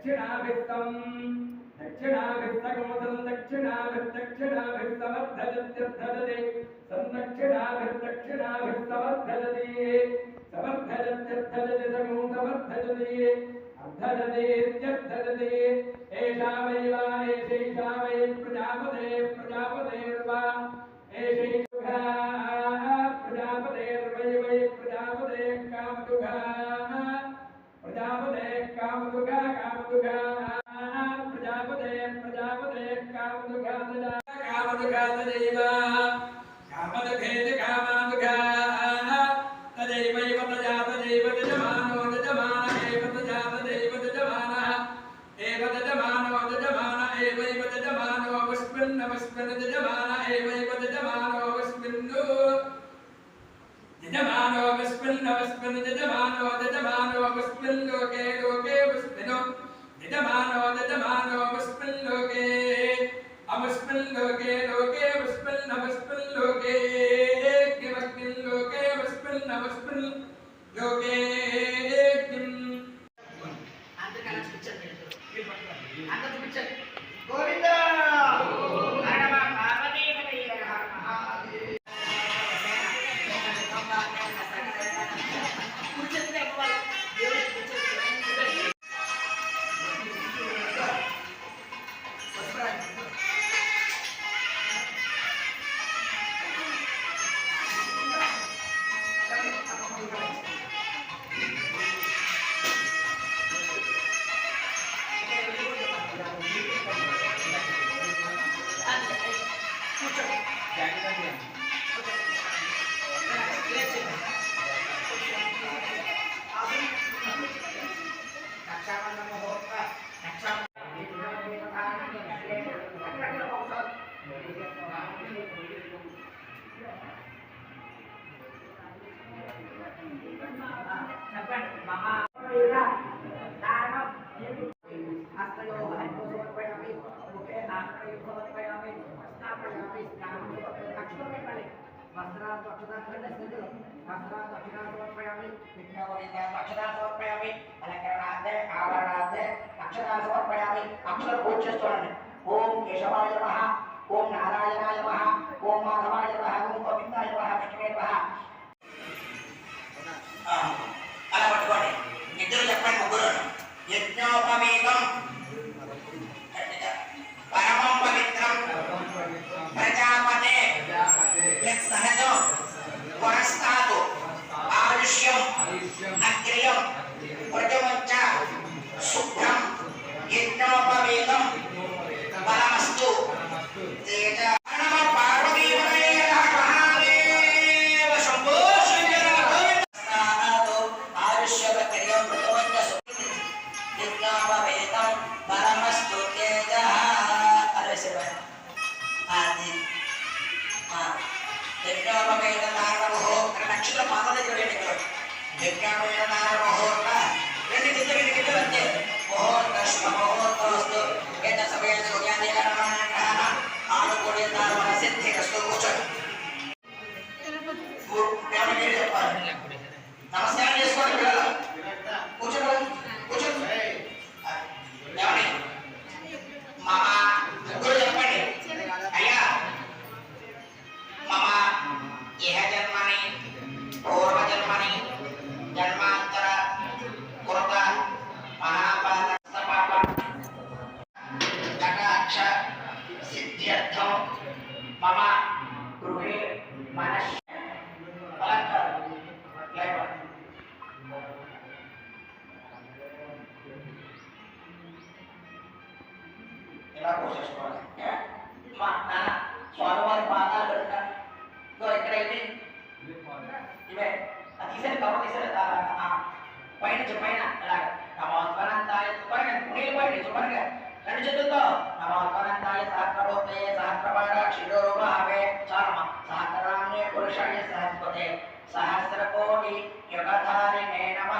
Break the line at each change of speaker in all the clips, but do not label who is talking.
दक्षिणाभिस्तम् दक्षिणाभिस्तकमसं दक्षिणाभिस्तक्षिणाभिस्तमर्थजत्यर्थजते संदक्षिणाभिर्दक्षिणाभिस्तमर्थजते समर्थजत्यर्थजते समूं समर्थजते अर्थजतेत्यर्थजते एषावैवा एषैषा वै प्रजापते प्रजापतेर्वा।
एषैषा ಎಲ್ಲೋ ಕೇಳ್ೋಗೇ ಬಿಸ್ತೇನೋ ಇದಮಾನೋ জায়গাটা দিয়ে అక్షతా అలంకరణార్థే ఆభరణార్థే అక్షతా సమర్పయామి అక్షరం పూజ చేస్తున్నాను ఓం కేశవాయ నమ ఓం నారాయణాయ నమ ఓం మాధవాయ నమ ఓం గోవిందాయ నమ విష్ణువే నమ. ఇద్దరు చెప్పండి ముగ్గురు. పరమం పవిత్రం. ప్రజాపతే. సహజం. పురస్తాదు. ఆయుష్యం Acreedor. Porque. El carro. కోటి యుగధారిణే నమ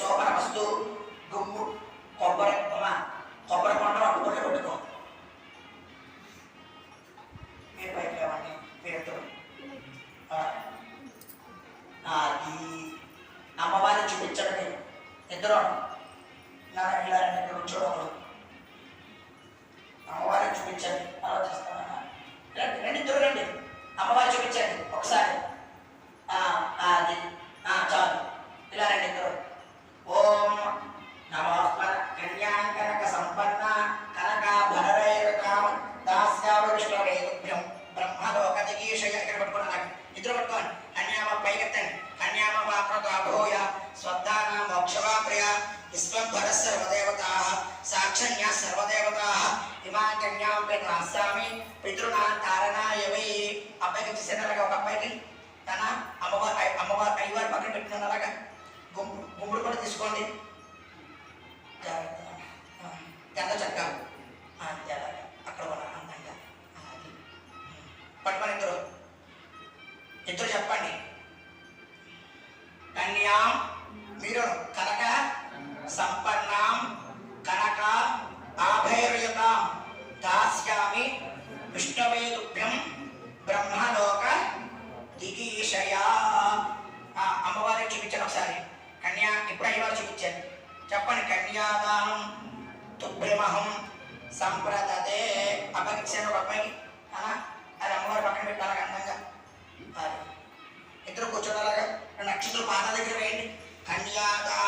సోమరమస్తు గుమ్ము కొబ్బరి కొబ్బరి కొండ అడ్డుకుంటే పెట్టుకో మీరు పైకి లేవండి మీరు ఎత్తుకోండి. అమ్మవారిని చూపించండి ఇద్దరు సంపన్నాం కనక ఆభైర్యతాం దాస్యామి విష్ణవేదుభ్యం బ్రహ్మలోక దిగీషయా. అమ్మవారిని చూపించాను ఒకసారి. కన్యా ఇప్పుడు అయ్యవారు చూపించాను చెప్పండి కన్యాదానం తుభ్యమహం సంప్రదతే. అపగిచ్చాను ఒక అబ్బాయికి అది అమ్మవారి పక్కన పెట్టాలి అందంగా. ఇద్దరు కూర్చోడాలగా అలాగా. రెండు పాద దగ్గర వేయండి. కన్యాదానం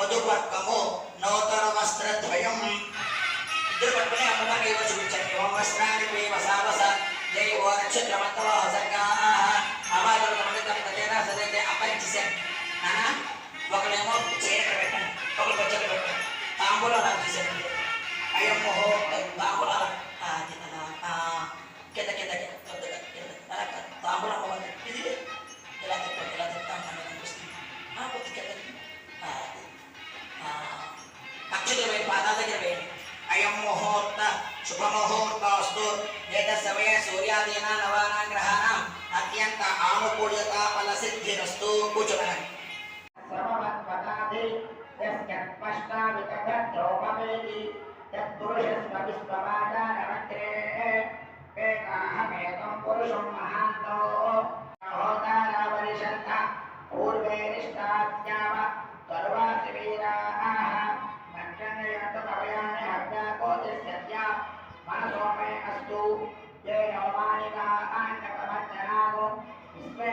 మధుపర్కము నూతన వస్త్రద్వయం. ఇద్దరు పట్టుకుని అమ్మవారి ఏవో చూపించండి. ఓం వస్త్రానికి వే సావస జై ఓ నక్షత్రమంతవా సర్గా అవాదరు గమనితం తదేనా సదైతే అపరిచేసాను నానా ఒకరేమో చీర పెట్టండి ఒకరు పచ్చడి పెట్టండి తాంబూలం నాకు తీసేయండి అయ్యమ్మో. శుభముహూర్తస్తు ఏతత్సమయ సూర్యాదీనా నవానా గ్రహాణం అత్యంత ఆనుకూల్యత ఫలసిద్ధిరస్తు కూర్చోమని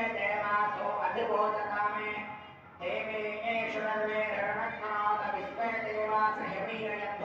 देवासो अधिभोजकामे देवेषु सर्वे रणक्रोध विश्वे देवास हिमीरयन्तु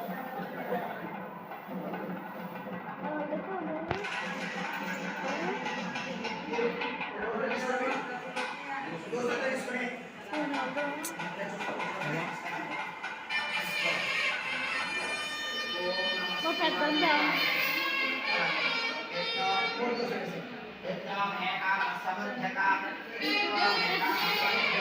एक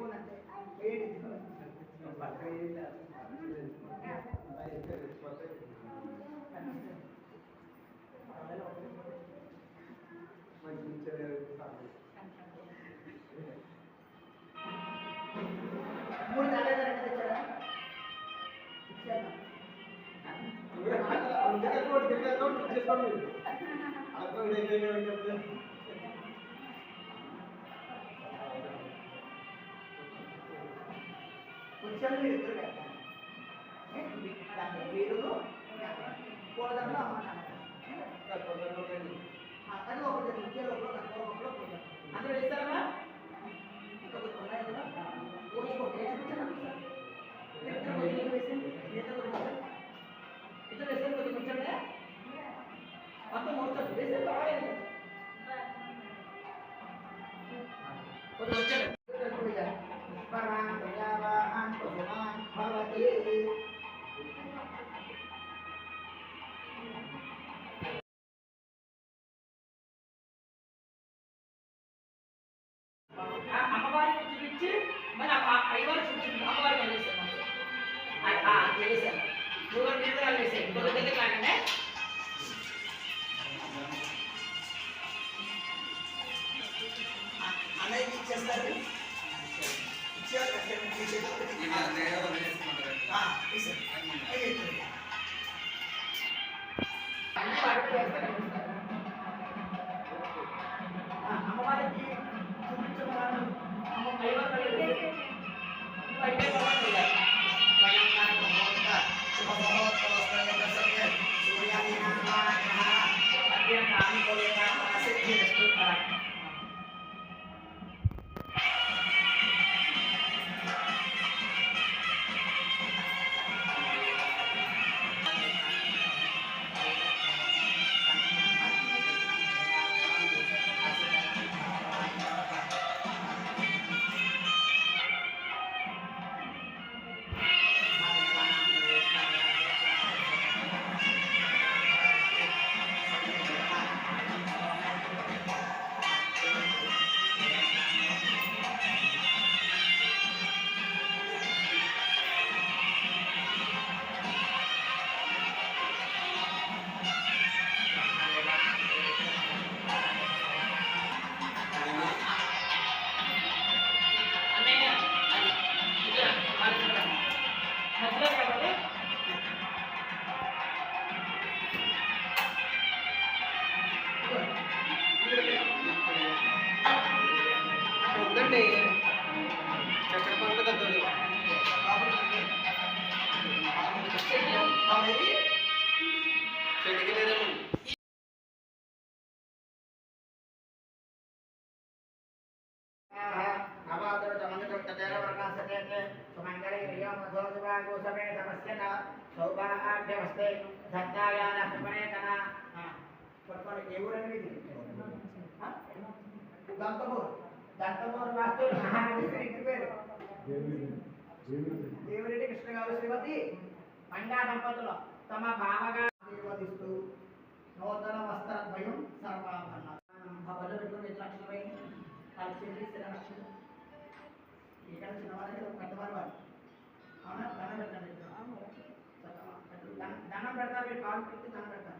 ಏನಂತೆ ಹೇಳಿದ್ದು ಮೂರು ನಾಲ್ಕು ಜನ ಟೀಚರ್ ಟೀಚರ್
ಒಂದು ಕೋಟ್ ಗಿಟ್ಟ ಅಕೌಂಟ್ ಟೀಚರ್
ಅಕೌಂಟ್ ಇದೆ ಅಂತ பொசிஷனில் இருக்கிற ఇచ్చారు. ఇచ్చారు. దంతమూరు దంతమూరు మాస్టర్ మహానగరి పేరు. దేవిరెడ్డి. కృష్ణ గారు శ్రీమతి మండా దంపతులు తమ బావగా నిర్వహిస్తూ నూతన వస్త్రద్వయం సర్వాభరణ. భవన్లో పెట్టుకుని ఎన్ని లక్షలమైన పరిచయం ఇరవై లక్షలు ఇక్కడ చిన్నవారు పెద్దవారు వారు అవునా? దండం పెట్టండి దండం పెడతారు మీరు. కాలు పెట్టి దండం పెడతారు.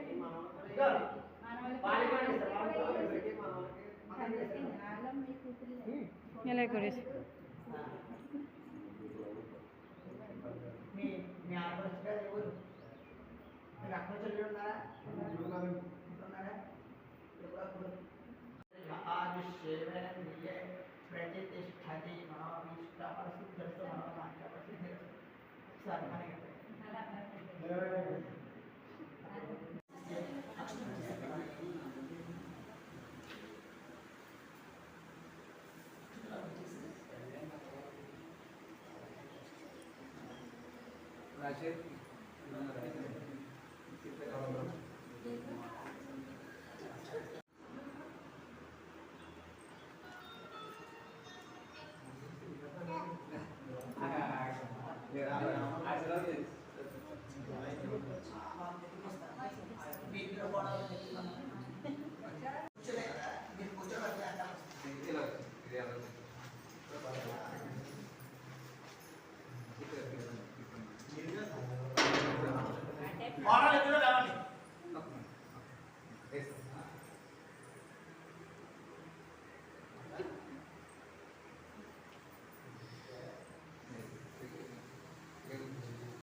miércoles. আছে